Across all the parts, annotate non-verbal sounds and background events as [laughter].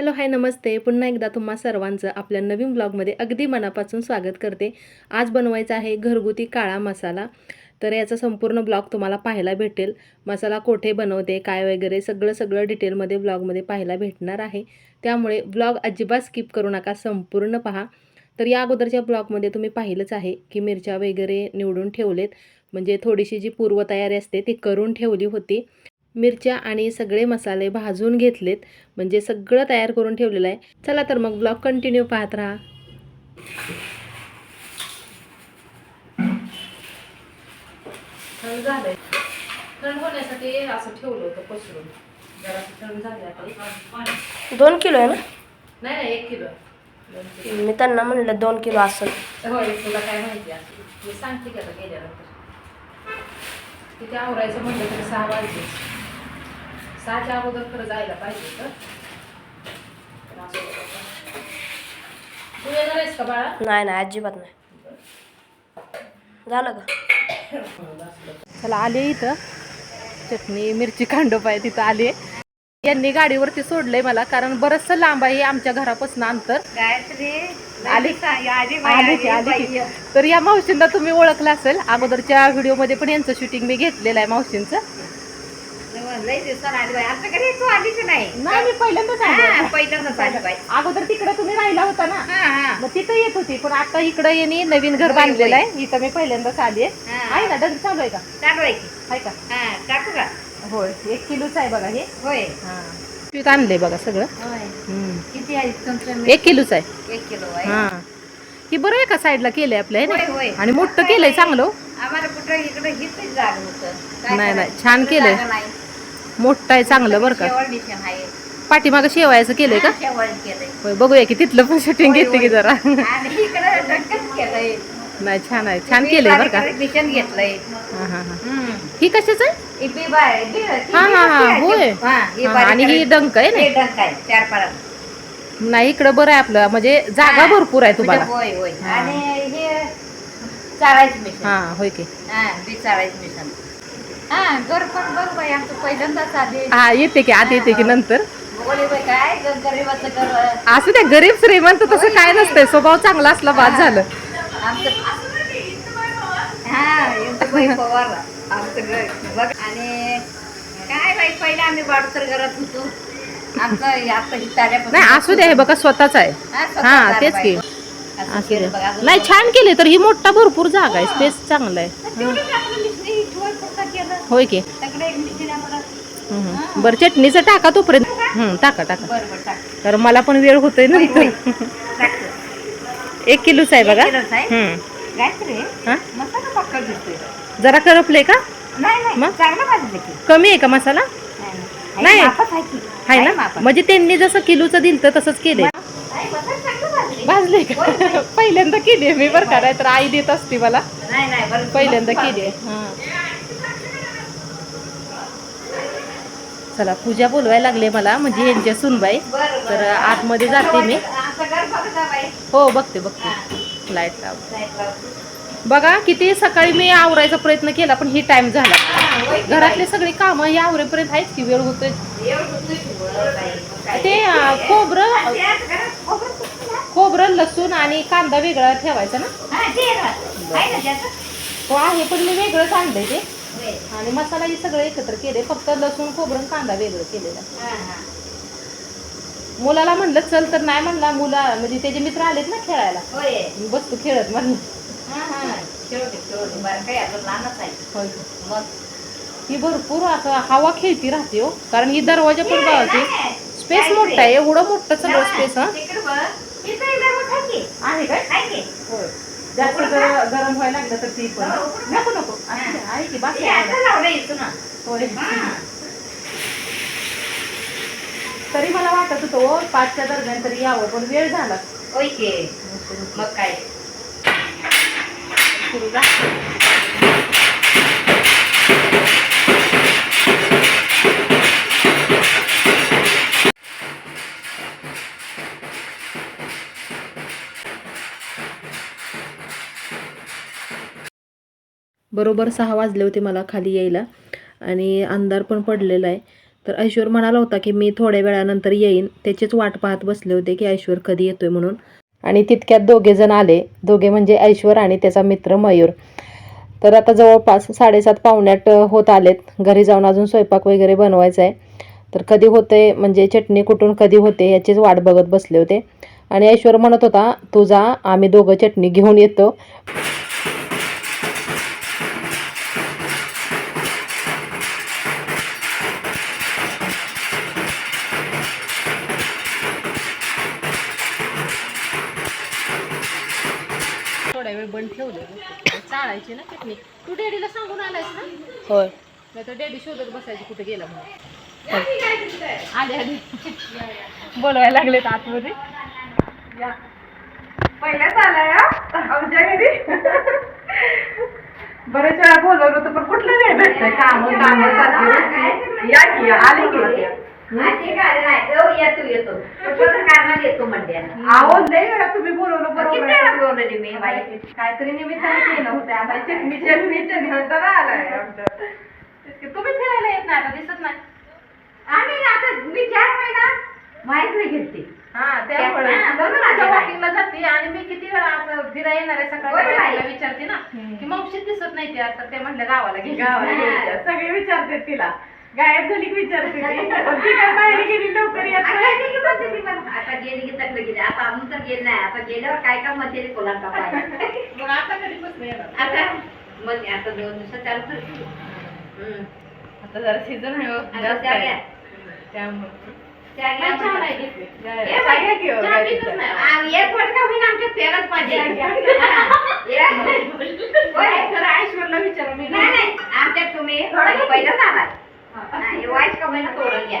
Hello hi नमस्ते. पुन्हा एकदा तुम्हा सर्वांचं आपल्या नवीन ब्लॉगमध्ये अगदी मनापासून स्वागत करते. आज बनवायचा आहे घरगुती काळा मसाला. तर याचा संपूर्ण ब्लॉग तुम्हाला पाहायला भेटेल. मसाला कोठे बनवते काय वगैरे सगळं सगळं डिटेलमध्ये ब्लॉगमध्ये पाहायला भेटणार आहे. त्यामुळे ब्लॉग अजिबात स्किप करू नका संपूर्ण पहा. तर या अगोदरच्या ब्लॉगमध्ये तुम्ही पाहिलंच आहे की मिरच्या वगैरे निवडून ठेवलेत. म्हणजे थोडीशी जी पूर्वतयारी असते ती करून ठेवली होती. मिरच्या आणि सगळे मसाले भाजून घेतलेत. म्हणजे सगळं तयार करून ठेवलेलं आहे. चला तर मग ब्लॉग कंटिन्यू पाहत राहा. थंड झालंय. थंड होण्यासाठी असं ठेवलं होतं पसरून. जरा थंड झाले आता. दोन किलो आहे ना? नाही नाही एक किलो. दोन किलो. मी त्यांना म्हणलं दोन किलो असेल होय तुला काय माहिती आहे मी सांगते की आता गेल्यानंतर. तिथे आवरायचं म्हटलं तरी सहा वाजले. सहाच्या अगोदर खरं जायला पाहिजे तर. तू येणार आहेस का बाळा? नाही नाही अजिबात नाही. झालं का? चला आले इथं. चटणी मिरची कांडोप आहे तिथं आले यांनी गाडीवरती सोडलंय मला कारण बरचसं लांब आहे आमच्या घरापासून अंतर. आली आली की आली की. तर या मावशींना तुम्ही ओळखलं असेल. अगोदरच्या व्हिडिओमध्ये पण यांचं शूटिंग मी घेतलेलं आहे मावशींचं. नाही. मी पहिल्यांदाच आले. अगोदर तिकडे तुम्ही राहिला होता ना? मग तिथं येत होती पण आता इकडे येणे नवीन घर बांधलेलं आहे. इथं मी पहिल्यांदाच आली आहे. आहे ना डग चालू आहे का? आहे का. होय एक किलोच आहे बघा हे. हा. पीक आणलंय बघा सगळं. हम्म. किती आहे तुमचं एक किलोच आहे. एक किलो आहे. हा. ही बरं आहे का साईडला केलंय आपल्या हे होय? होय. आणि मोठं केलंय चांगलं हो. आम्हाला कुठं इकडे हिच जागा होतं. काय नाही, नाही, करायचं? छान इकडं केलंय. जागा नाही. मोठं आहे चांगलं बरं का. पाठीमागं शेवायचं केलंय का? होय बघूया की तिथलं पण शूटिंग घेते की. जरा. नाही छान आहे छान केलंय बरं का. मिशन घेतलंय. हा हा हा. ही कशाच? आहे ही हा, हा, होय. आणि ही. डंक आहे हे ना डंक आहे चार नाही इकडं बरं आहे आपलं म्हणजे जागा. भरपूर आहे तुम्हाला. म्हणजे होय होय. हा. आणि हे चाळायचं मिशन. हा होय की. हा बी चाळायचं मिशन. हा आधी. हा येते की आत येते की नंतर? असू द्या गरीब श्रीमंत तसं काय नसतंय स्वभाव चांगला असला बाद झालं. हा आणि काय बाई पहिलं आम्ही घरात होतो. ही नाही असू द्या हे बघा स्वतःच आहे. हा, हा तेच. की. नाही. छान केले तर ही मोठा भरपूर जागा आहे स्पेस चांगला आहे. केलं. होय की. बरं चटणीचं टाका तोपर्यंत. टाका टाका. कारण मला पण वेळ होतोय टाकतो. एक किलोच आहे बघा. जरा करपले का? मग? कमी आहे का मसाला? नाही. आहे, ना. म्हणजे त्यांनी जसं किलोचं दिलं तर तसंच केलंय आहे, मसाला चांगलं भाजलंय. भाजले का. [laughs] पहिल्यांदा केली मी बरं का तर आई देत असते मला नाही नाही पहिल्यांदा केली भाजलंय. चला पूजा बोलवायला लागले मला म्हणजे यांच्या सुनबाई तर. आतमध्ये जाते मी. हो बघते बघते लाइट लाव नाही. बघा किती सकाळी मी आवरायचा प्रयत्न केला पण ही टाइम झाला घरातले सगळी कामं ही आवरेपर्यंत आहेच की वेळ होतोय? ते खोबरं खोबरं लसूण आणि कांदा वेगळा ठेवायचा ना? हा, ते आहे? तो पण मी वेगळंच आणलंय ते. आणि मसाला हे सगळं एकत्र केले फक्त लसूण खोबरं कांदा वेगळं केलेला. मुलाला म्हणलं चल तर नाही म्हणला मुला म्हणजे त्याचे मित्र आलेत ना खेळायला. होय. मी बसतो खेळत म्हणलं हा, भरपूर असं हवा खेळती राहते हो. कारण ही दरवाजा पण नाही. स्पेस मोठा आहे एवढं मोठं सगळं स्पेस हा. इथं आहे की. आहे काय आहे की? होय जास्त गरम व्हायला लागलं तर ती पण हो, नको नको आहे आहे की बाकी आहे ना. होय हा. तरी मला वाटत होतं पाचच्या दरम्यान तरी यावं पण वेळ झाला. मग काय सुरू झालं. बरोबर सहा वाजले होते मला खाली यायला. आणि अंधार पण पडलेला आहे. तर ऐश्वर म्हणाला होता की मी थोड्या वेळानंतर येईन. त्याचीच वाट पाहत बसले होते की ऐश्वर कधी येतोय म्हणून. आणि तितक्यात दोघे जण आले. दोघे म्हणजे ऐश्वर आणि त्याचा मित्र मयूर. तर आता जवळपास साडेसात पाहुण्यात होत आलेत. घरी जाऊन अजून स्वयंपाक वगैरे बनवायचा आहे. तर कधी होते म्हणजे चटणी कुठून कधी होते याचीच वाट बघत बसले होते. आणि ऐश्वर म्हणत होता तुझा आम्ही दोघं चटणी घेऊन येतो. चाळायची ना चटणी तू डॅडीला सांगून आलायस ना? होय. नाही तर डॅडी शोधत बसायची कुठे गेला म्हणून. आले आले. बोलवायला लागलेत आतमध्ये. पहिल्याच आलाय आमच्या घरी? बरेच वेळा बोलवलं होतं पण कुठलं वेळ भेटतंय? काम काम या की आली की येतो. येतो कारणात येतो म्हणते आहो लय वेळा तुम्ही बोलवलं बरोबर किती आहे. बोलवली मी बाई? काहीतरी निमित्ताने केलं होतं आता चटणी चटणी चटणी म्हणताना आलाय आमचं. तुम्ही फिरायला येत नाही आता दिसत नाही. आम्ही आता मी चार महिना माहीत नाही घेतली हा त्यामुळे. हा, बरोबर आहे. वॉकिंगला जाते आणि मी किती वेळा असं फिरायला येणार आहे बरोबर आहे. विचारते ना की मावशी दिसत नाही त्या तर ते म्हणलं गावाला घे गावाला हा. सगळे विचारते तिला. गायब झाली की विचारते ती. काय बाहेर गेली लवकर येत आता नाही. गेली की आता गेली की तकलं गेली. आता अजून तर गेली नाही. आता गेल्यावर काय ती कोणाला पाहिजे मग आता येणार आता मग आता दोन दिवसात चालू करते. आता जरा सीझन आहे हो, जास्त. त्यामुळे. की होईन आमच्या पेरच पाहिजे होय, खरं ऐश्वर्याला विचारा मी नाही नाही आमच्यात तुम्ही थोडं पहिलंच आलाय नाही, वाईट कमाईला तोडून घ्या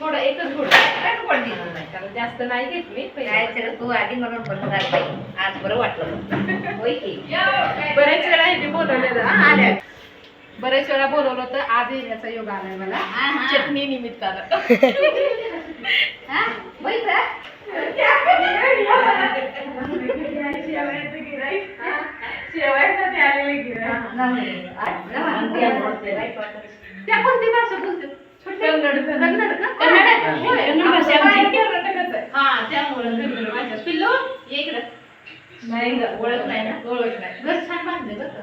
थोडं एकच घोड काय पडली तू नाही त्याला जास्त नाही घेत मी काय तर तू आधी म्हणून बाई. आज बरं वाटलं होय की? बरेच वेळा बोलवलेलं. हा, आल्या. बरेच वेळा बोलवलं होतं आज येण्याचा योग आलाय मला. चटणी निमित्तानं? शेवायसाठी आलेले. त्या कोणती भाषा बोलते? कन्नड कन्नड. का? कन्नड. होय. कन्नड भाषा आमचं आमची. बाहेर कर्नाटकच आहे. हा त्यामुळे कन्नड भाषा पिल्लू ये इकडं. नाही ग ओळख नाही ना? ओळख नाही. घर छान बांधले बरं का?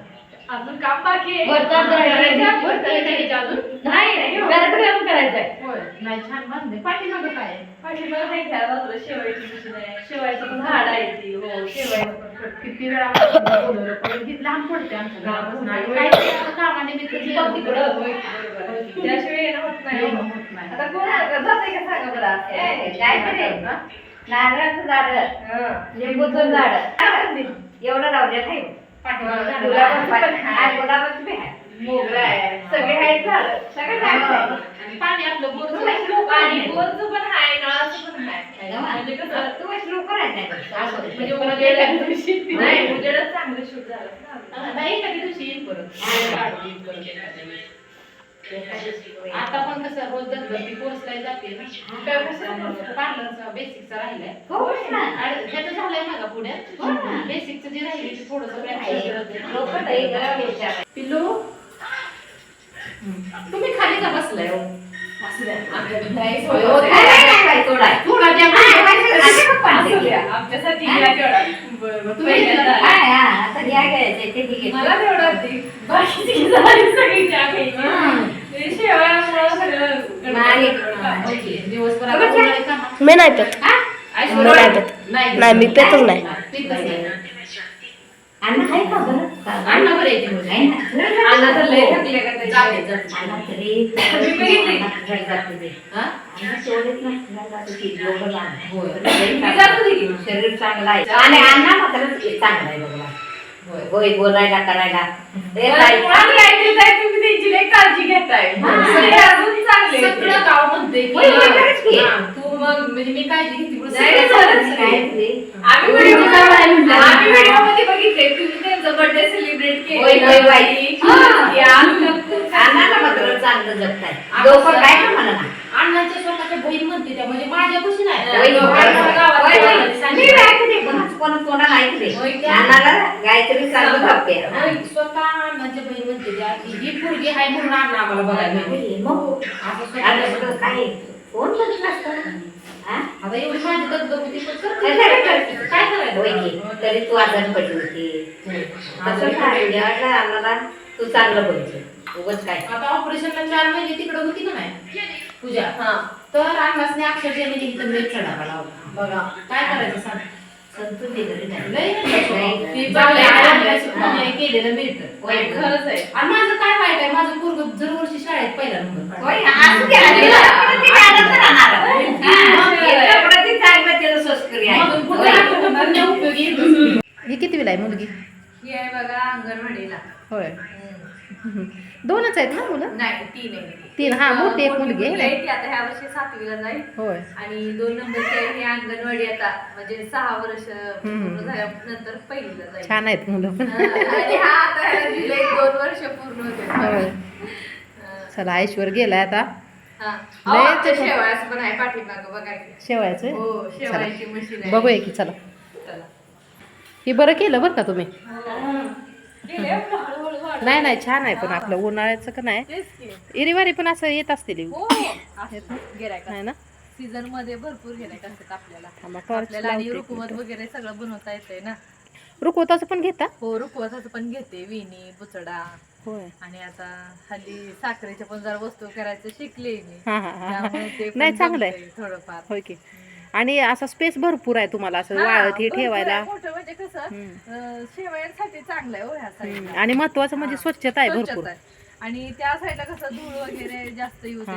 अजून काम बाकी आहे. वरचा आहे. हा, आहे. अजून? नाही घरात घालून करायचंय. होय. नाही छान बांधले पाठीमागं काय आहे? पाठीमागं नाही खेळायला लागलं शेवायची मशीन आहे? शेवायचं पण झाड आहे ती. हो शेवायचं पण. किती वेळा आपण बोलवलं पण ती लांब पडते आमच्या गावापासून आणि काहीतरी असं कामानिमित्त गेलं तिकडं होय, बरोबर. आहे. त्याशिवाय येणं होत नाही. येणं होत नाही. आता कोण जाते का सांगा बरं? असं? काय तरी नारळाचं झाड. लिंबूचं झाड. एवढं लावलं नाही गुलाबाचं बी आहे. मोगरा आहे. सगळे आहेत. सगळे पाणी आपलं बोरचं पाणी. बोरचं पण आहे नळाचं पण आहे. म्हणजे कसं तू अशी होतं. म्हणजे उजेडाच्या दिवशी नाही, चांगलं शूट झालं. नाही एखाद्या दिवशी परत. आता पण कसं रोज गणपती कोर्सला जाते पार्लरचा बेसिकचा राहिलाय. आणि त्याचं झालंय माझा पुढे. हो. बेसिकचं जे राहिले ते थोडंसं विचार. पिल्लू? तुम्ही खाली का बसलाय हो? हो. आमच्यासाठी हा. मला तेवढा मी नाही पेत मी नाही पेत. नाही. मी पेतच नाही. शरीर चांगलं आहे. चांगलं आहे आणि अण्णा मात्र चांगला आहे बघा होय. होय बोलायला करायला ते मला काय- मुळात काहीतरी काय तुम्ही त्यांची लई काळजी घेताय. हा. सगळे अजून चांगले सगळं गाव म्हणते की होय, होय, खरंच की. हा, तू मग म्हणजे मी काळजी घेते म्हणून नाही, सगळे खरंच चालत काय सगळे. ते. आम्ही तुमची आहे व्हिडिओमध्ये बघितले तुम्ही त्यांचा बर्थडे सेलिब्रेट होय, होय, मात्र चांगलं जगताय लोकं काय का म्हणा अण्णाच्या स्वतःच्या बहीण म्हणते त्या म्हणजे माझ्या खुशी नाही. होय, होय, होय. गेला, मी सांगितलं. ऐकते कोणाच कोण कोणाला का? अण्णाला गायत्री चांगलं भागते स्वतः अण्णाच्या बहीण म्हणते ही पोरगी आहे म्हणून अण्णा आम्हाला बघायला. मग? असं काय? कोण म्हणत असतं हा? आता एवढी माझी. काय करायचं? तरी तू आजारी पडली होती. असं काय अण्णाला तू चांगलं बोलते उगाच काय? आता ऑपरेशनला चार महिने तिकडे होती का नाही? पूजा? तर अण्णासने अक्षरशः म्हणजे इथं मेट चढावा लावला. बघा. काय करायचं सांग? नाही. नाही. ती केलेलं मिळतं होय, खरंच आहे आणि माझं काय वाईट आहे माझं पोरग दरवर्षी शाळेत पहिला नंबर होय, असू दे, आधी लहानपणी ती गाणं तर राहणार. हा, एकटापणा ती चांगलं त्याचं संस्कारी आहे. मग पुढे होय. आपण म्हणणं उपयोगी येतच. ही कितवीला आहे मुलगी ही आहे बघा अंगणवाडीला होय दोनच आहेत ना मुलं? नाही तीन आहे तीन हा मोठी एक मुलगी आहे? ती आता ह्या वर्षी सातवीला जाईल. होय. आणि दोन नंबरची आहे ही अंगणवाडी आता म्हणजे सहा वर्ष हम्म. पूर्ण झाल्यानंतर पहिलीला जाईल. छान आहेत मुलं पण. आणि हा आता जुलै दोन वर्ष पूर्ण होते. चला ऐश्वर गेलाय आता. हा. शेवाळ्याचं पण आहे पाठीमागं. शेवायचं हो शेवाळ्याची मशीन बघूया की चला. चला. ही बरं केलं बरं का तुम्ही? नाही नाही छान आहे पण आपलं उन्हाळ्याचं का नाही. इरीवारी पण असं येत असतील हो नाही ना? सीझनमध्ये भरपूर असतात आपल्याला. आणि रुकवत वगैरे सगळं बनवता येतंय ना. रुकवताचं पण घेता? हो रुकवताचं पण घेते विणी बुचडा. आणि आता हल्ली साखरेच्या पण जरा वस्तू करायचं शिकले मी. नाही चांगलं आहे थोडंफार. आणि असा स्पेस भरपूर आहे तुम्हाला असं वाळत हे ठेवायला. म्हणजे कसं हम्म. अं, शेवयांसाठी चांगलं आहे हो आणि महत्वाचं म्हणजे स्वच्छता आहे भरपूर. आणि त्या साईडला कसं धूळ वगैरे जास्त यूज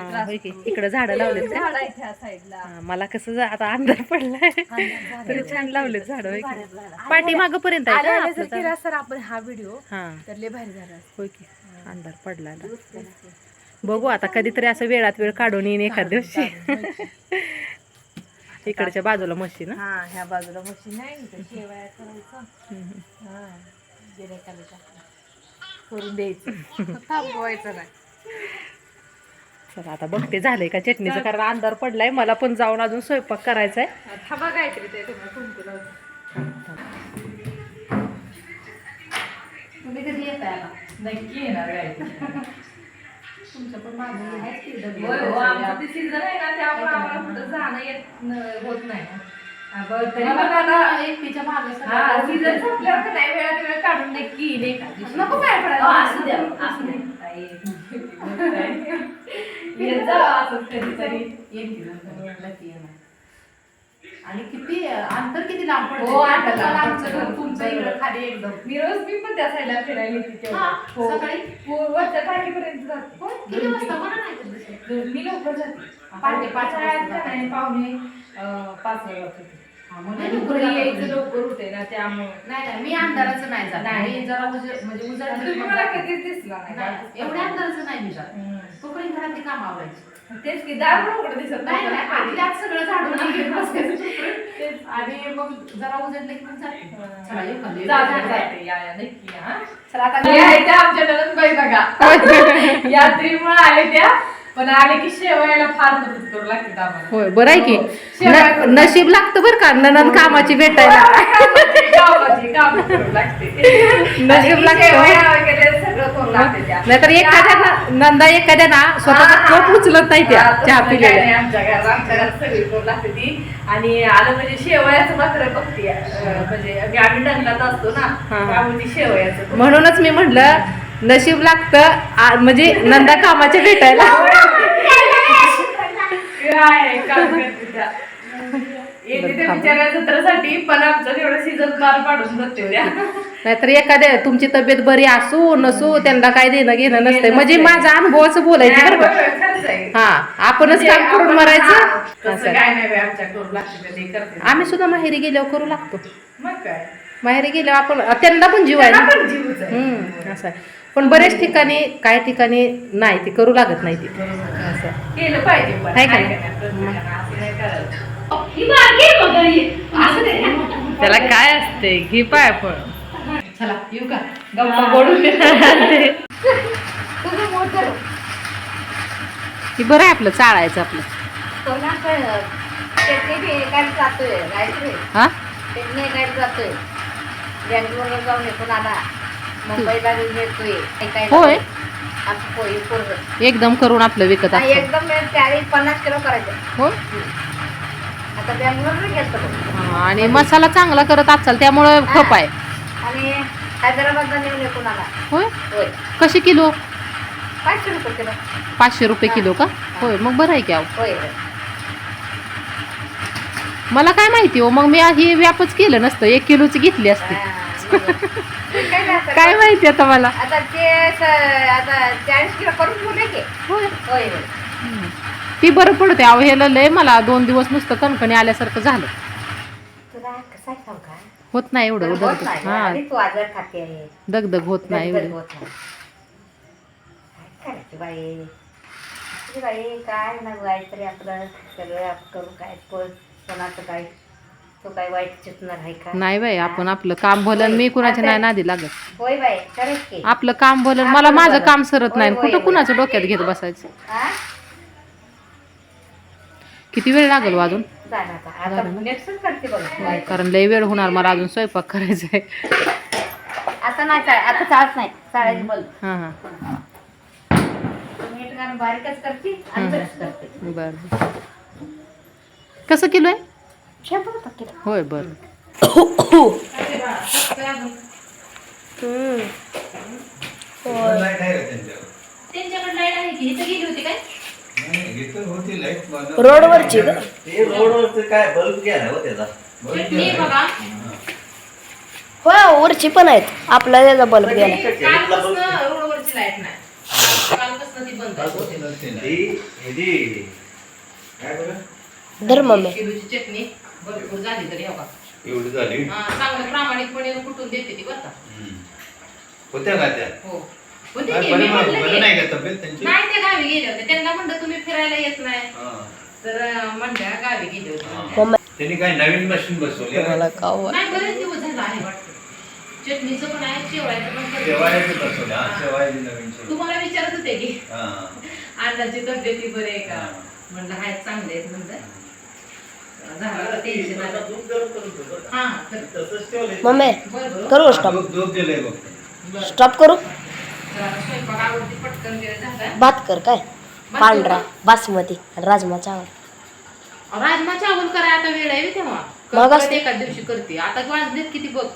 इकडे झाडं त्या साईडला हा, मला कसं आता अंधार पडलाय. तरी छान लावलेत झाड पाठीमाग पर्यंत सर आपण हा व्हिडिओ तर लय भारी झाला. असता. होय की. अंधार पडला बघू आता कधीतरी असं वेळात वेळ काढून येईन एखाद दिवशी. इकडच्या बाजूला मशीन हा ह्या बाजूला मशीन आहे इथं शेवया करायचं. हा गिऱ्हाईकाला टाकायचं. करून द्यायचं. [laughs] थांबवायचं नाही. चला आता बघते झालंय का चटणीचं? कारण अंधार पडलाय मला पण जाऊन अजून स्वयंपाक करायचा आहे थांबा काहीतरी ते तुम्हाला कुंकू लावतो. तुम्ही कधी येत आहे नक्की येणार तुमचं पण मागणी आहेच की डबे. होय हो आमचं ते सीझन आहे ना त्यामुळे आम्हाला कुठं जाणं येत न- होत नाही. हा, बरं, तरी पण आता एकटीच्या मागं हा सीझन संपल्यावर का नाही वेळात वेळ काढून नक्की येईल एका दिवशी. नको काय पडायला. असू द्या असू द्या ताई, [laughs] येत जा असंच कधीतरी. येतील नक्की येणार. आणि किती अंतर किती लांब पडतं हो, लांब आमचं घर तुमचं इकडं खाली एकदम मी रोज मी पण त्या साईडला फिरायला येते. हा, हो. सकाळी? हो, वरच्या टाकीपर्यंत जाते किती वाजता मला नाही कळत तसं. मी लवकर जाते पहाटे पाच वाजता शाळेत जाते. नाही, पावणे अं, पाच हा, मग आणि लवकर घरी जाता यायचं तुम्ही. लवकर होते ना त्यामुळे नाही नाही मी अंधाराचं नाही जात नाही. मी जरा उजेड म्हणजे उजेड तुम्ही मला दिसला नाही नाही, एवढ्या अंधाराचं नाही मी जात हम्म. तोपर्यंत घरातली काम आवडायची तेच की दार उघडं दिसत नाही. आधी त्यात सगळं झाडून बसायचं. आणि मग जरा उजेडलं की मग जाते चला येऊ का? जाते, जाते. या, या, नक्की हा. चला आता हे त्या आमच्या नंदबाई बघा [laughs] यात्रेमुळे आले त्या पण आले की शेवयाला फार मदत करू लागते आम्हाला होय बरं आहे की हो. नशीब लागतं बरं का कामाची भेटायला कामाची कामाची काम करू लागते [laughs] नशीब लागतं. नाहीतर एखाद्या नंदा एखाद्या ना स्वतःचा हा. कप उचलत नाही त्या हा, चहा काय नाही पिलेल्या आमच्या घरात आमच्या घरात सगळी करू लागते ती आणि आलं म्हणजे शेवयाचं मात्र बघते म्हणजे आम्ही असतो ना हा. त्यामुळे शेवयाचं म्हणूनच मी म्हटलं नशीब लागतं म्हणजे नंदा कामाच्या भेटायला काय काम करते त्या. येते त्या बिचाऱ्या जत्रेसाठी पण आमचं तेवढं सीझन पार पाडून जाते त्या नाहीतर एखाद्या तुमची तब्येत बरी असू नसू त्यांना काय देणं घेणं नसतंय. म्हणजे. माझा अनुभवाचं बोलायचं बरं का. हा आपणच म्हणजे काम करून मरायचं. असं. काय नाही बाई आमच्या करू लागते ते करते. आम्ही सुद्धा माहेरी गेल्यावर करू लागतो. मग काय? माहेरी गेल्यावर आपण त्यांना पण जीव आहे त्यांना ना पण जीवच आहे. हम्म, असं आहे. पण बऱ्याच ठिकाणी काय ठिकाणी नाही ते करू लागत नाही ते असं केलं पाहिजे पण आहे का आहे नाही? का नाही? प्रत्येकानं असं नाही करायचं. त्याला काय असते? घे पाय चला येऊ का? गप्पा बरं आहे आपलं चाळायचं आपलं. हा बँगलोरला जाऊन येतो आला. मुंबईला घेऊन येतोय. ऐकायला. होय? एकदम करून आपलं विकत एकदम चाळीस पन्नास किलो करायचं. हा, आणि मसाला चांगला करत असाल त्यामुळे खप आहे. आणि हैदराबादला नेऊन येतो आला होय? कशी किलो? पाचशे रुपये किलो. पाचशे रुपये किलो का? होय मग बरं आहे की अहो. होय. मला काय माहिती हो मग मी ही व्यापच केलं नसतं एक किलोची घेतली असते. काय [laughs] माहिती आता मला? आता ते स- आता चाळीस किलो करून बोले की. होय. होय होय. ती बरं पडते अहो हे लय मला दोन दिवस नुसतं कणकणी आल्यासारखं झालं. तुला कसं का? होत नाही एवढं होत दगदग. नाही हा. आणि तू आजार खाते. आहे दगदग होत नाही एवढं. होत नाही. काय करायचं बाई? अरे बाई काय ना तरी आपलं सगळं आप- करू काय? कोण कोणाचं काय? तो काय वाईट चितणार आहे का? नाही बाई आपण आपलं काम भलं मी कुणाच्या नाही नादी लागत. होय बाई खरंच की. आपलं काम भलं आपलं मला माझं. काम सरत नाही कुठं होय. कुणाच्या डोक्यात घेत बसायचं? हा? किती वेळ लागेल हो अजून? कारण लय वेळ होणार मला अजून स्वयंपाक करायचा आहे आता नाही चाळ आता चाळत नाही. चाळायची हां हां. बारीकच करते बरं कसं किलो आहे किलो. होय बरं? त्यांच्याकडे लाइट आहे की इथं गेली होती काय? रोडवरची का? ते रोडवरचं काय बल्ब गेला हो त्याचा. चटणी बघा. हो वरची पण आहेत. आपला त्याचा बल्ब गेला कालपासून रोडवरची लाइट नाही. कालपासून ती बंद आहे. नसते ना. ती ह्याची काय बरं? धर मम्मी. एक किलोची चटणी. भरपूर झाली तरी हो का? एवढी झाली? हा, चांगलं प्रामाणिकपणे कुठून देते ती बरं का. होत्या का त्या? हो. होते मी बरं नाही का तब्येत त्यांची? नाही ते गावी गेले होते. त्यांना म्हणलं तुम्ही फिरायला येत नाही. हा. तर अं, म्हणल्या गावी गेले होते हा. त्यांनी काय नवीन मशीन बसवली मला काव नाही बरेच दिवस झाला आहे वाटतं. चटणीचं पण आहे शेवळ्याचं पण करते. शेवाळ्याची बसवली. हा शेवाळ्याची नवीन शेवळी. तुम्हाला विचारत होते की? हा. अण्णाची तब्येती बरी आहे का? हा. म्हणलं आहेत चांगले आहेत म्हणलं. झालं टेन्शन आलं. हा कर मम्मी बरं बरं. करू स्टॉप दूध दूध दिलंय बघ. बरं. स्टॉप करू? भात कर काय पांढरा बासमती आणि राजमा चावल राजमा चावल कराय आता वेळ आहे बे तेव्हा. मग. एका दिवशी करते. आता वाजलेत किती बघ.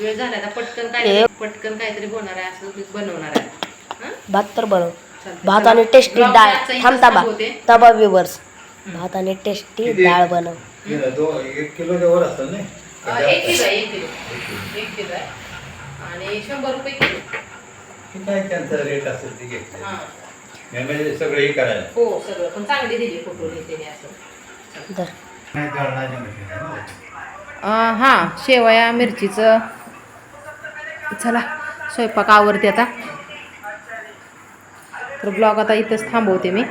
वेळ झाला आता पटकन काय. पटकन काहीतरी होणार आहे असं मी बनवणार आहे. हं? भात तर बनव. भात आणि टेस्टी डाळ. आजचा इथंच थांब. ताबा विवर्स भात आणि टेस्टी? डाळ बनव. हे दो- एक वर असतं अं, एक किलो एक किलो. एक किलो. आणि शंभर रुपये किलो. हे काय त्यांचा रेट असेल ते घेतलं. हा. म्हणजे सगळं हे करायला. हो सगळं. पण चांगली दिली फोटो त्याने असं. धर. नाही तळणाची मशीन आहे ना. अं, हां शेवया मिरचीचं. चला स्वयंपाक आवरते आता. तर ब्लॉग आता इथंच थांबवते मी.